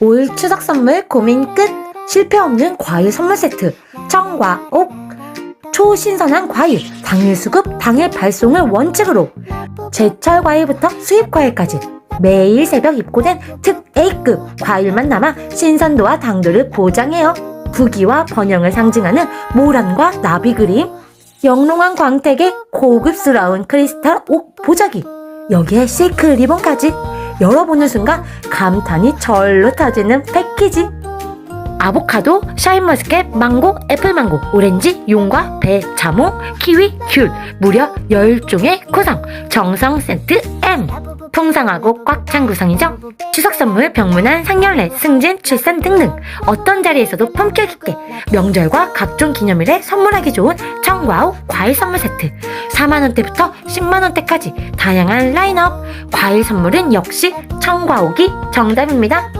올 추석 선물 고민 끝! 실패 없는 과일 선물 세트. 청과 옥. 초신선한 과일, 당일 수급, 당일 발송을 원칙으로. 제철 과일부터 수입 과일까지. 매일 새벽 입고된 특 A급 과일만 남아 신선도와 당도를 보장해요. 부기와 번영을 상징하는 모란과 나비 그림. 영롱한 광택의 고급스러운 크리스탈 옥 보자기. 여기에 실크 리본까지. 열어보는 순간 감탄이 절로 터지는 패키지. 아보카도, 샤인머스켓, 망고, 애플망고, 오렌지, 용과, 배, 자몽, 키위, 귤 무려 10종의 구성. 정성 세트 M. 풍성하고 꽉 찬 구성이죠. 추석 선물 병문안 상견례 승진 출산 등등. 어떤 자리에서도 품격 있게 명절과 각종 기념일에 선물하기 좋은 청과우 과일 선물 세트 4만원대부터 10만원대까지 다양한 라인업. 과일 선물은 역시 청과옥이 정답입니다